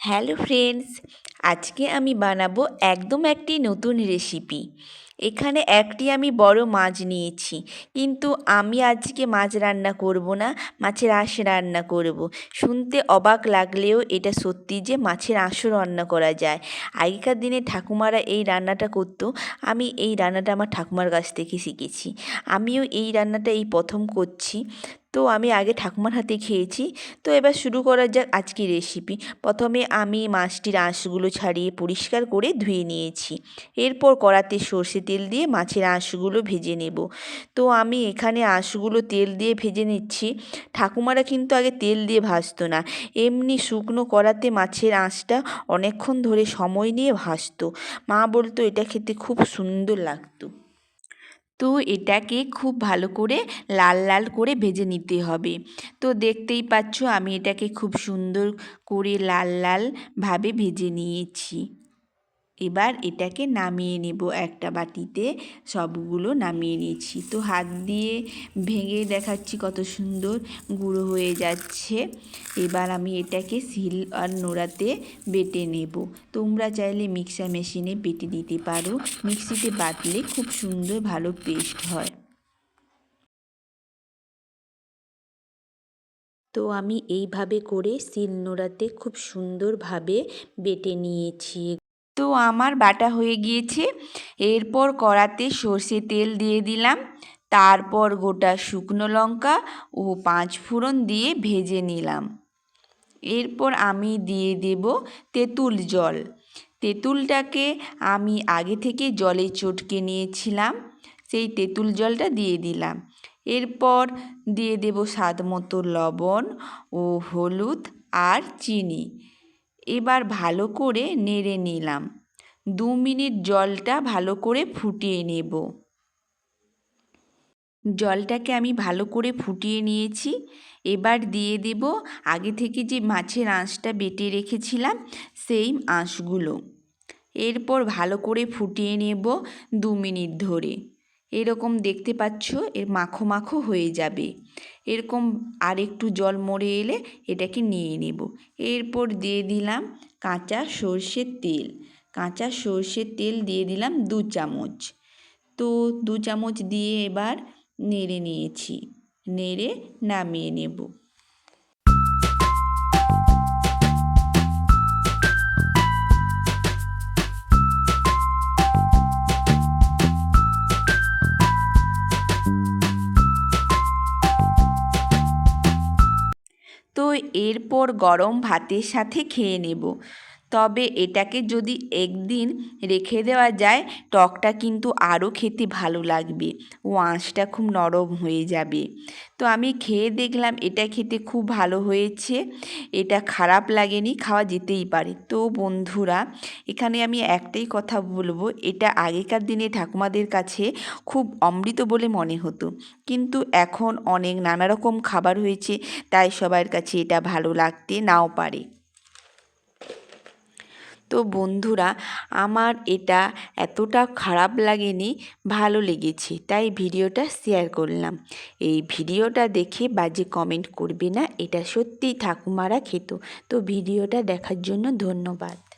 Hello friends, আজকে আমি বানাবো একদম একটি নতুন রেসিপি। এখানে একটি আমি বড় মাছ নিয়েছি, কিন্তু আমি আজকে মাছ রান্না করব না, মাছের আঁশ রান্না করব। শুনতে অবাক লাগলেও এটা সত্যি যে মাছের আঁশও রান্না করা যায়। আগেকার দিনে ঠাকুমারা এই রান্নাটা করতো, আমি এই রান্নাটা আমার ঠাকুমার কাছ থেকে শিখেছি। আমিও এই রান্নাটা এই প্রথম করছি। তো আমি আগে ঠাকুমার হাতে খেয়েছি। তো এবার শুরু করা যাক আজকের রেসিপি প্রথমে আমি মাছটির আঁশগুলো ছাড়িয়ে পরিষ্কার করে ধুয়ে নিয়েছি। এরপর কড়াতে সর্ষে তেল দিয়ে মাছের আঁশগুলো ভেজে নেব। তো আমি এখানে আঁশগুলো তেল দিয়ে ভেজে নিচ্ছি। ঠাকুমারা কিন্তু আগে তেল দিয়ে ভাজতো না। এমনি শুকনো কড়াতে মাছের আঁশটা অনেকক্ষণ ধরে সময় নিয়ে ভাজতো। মা বলতো, এটা খেতে খুব সুন্দর লাগতো। তো এটাকে খুব ভালো করে লাল লাল করে ভেজে নিতে হবে। তো দেখতেই পাচ্ছ আমি এটাকে খুব সুন্দর করে লাল লালভাবে ভেজে নিয়েছি। এবার এটাকে নামিয়ে নেব একটা বাটিতে। সবগুলো নামিয়ে নিয়েছি। তো হাত দিয়ে ভেঙে দেখাচ্ছি কত সুন্দর গুঁড়ো হয়ে যাচ্ছে। এবার আমি এটাকে শিল আর নোড়াতে বেটে নেব। তোমরা চাইলে মিক্সার মেশিনে বেটে দিতে পারো। মিক্সিতে বাটলে খুব সুন্দর ভালো পেস্ট হয়। তো আমি এইভাবে করে শিল নোড়াতে খুব সুন্দরভাবে বেটে নিয়েছি। তো আমার বাটা হয়ে গিয়েছে। এরপর কড়াতে সর্ষে তেল দিয়ে দিলাম। তারপর গোটা শুকনো লঙ্কা ও পাঁচ ফোড়ন দিয়ে ভেজে নিলাম। এরপর আমি দিয়ে দেব তেঁতুল জল। তেঁতুলটাকে আমি আগে থেকে জলে চটকে নিয়েছিলাম। সেই তেঁতুল জলটা দিয়ে দিলাম। এরপর দিয়ে দেব স্বাদ মতো লবণ ও হলুদ আর চিনি। এবার ভালো করে নেড়ে নিলাম। দু মিনিট জলটা ভালো করে ফুটিয়ে নেব। জলটাকে আমি ভালো করে ফুটিয়ে নিয়েছি। এবার দিয়ে দেব আগে থেকে যে মাছের আঁশটা বেটে রেখেছিলাম সেই আঁশগুলো। এরপর ভালো করে ফুটিয়ে নেব দু মিনিট ধরে। এরকম দেখতে পাচ্ছ, এর মাখো মাখো হয়ে যাবে। এরকম আর একটু জল মরে এলে এটাকে নিয়ে নেব। এরপর দিয়ে দিলাম কাঁচা সর্ষের তেল। কাঁচা সর্ষের তেল দিয়ে দিলাম দু চামচ। তো দু চামচ দিয়ে এবার নেড়ে নিয়েছি। নেড়ে নামিয়ে নেব। এরপর গরম ভাতের সাথে খেয়ে নেব। তবে এটাকে যদি একদিন রেখে দেওয়া যায়, টকটা কিন্তু আরও খেতে ভালো লাগবে। ও আঁশটা খুব নরম হয়ে যাবে। তো আমি খেয়ে দেখলাম এটা খেতে খুব ভালো হয়েছে। এটা খারাপ লাগেনি, খাওয়া যেতেই পারে। তো বন্ধুরা, এখানে আমি একটাই কথা বলব, এটা আগেকার দিনে ঠাকুমাদের কাছে খুব অমৃত বলে মনে হতো। কিন্তু এখন অনেক নানা রকম খাবার হয়েছে, তাই সবার কাছে এটা ভালো লাগতে নাও পারে। তো বন্ধুরা, আমার এটা এতটা খারাপ লাগেনি, ভালো লেগেছে, তাই ভিডিওটা শেয়ার করলাম। এই ভিডিওটা দেখে বাজে কমেন্ট করবে না, এটা সত্যিই ঠাকুমারা খেত। তো ভিডিওটা দেখার জন্য ধন্যবাদ।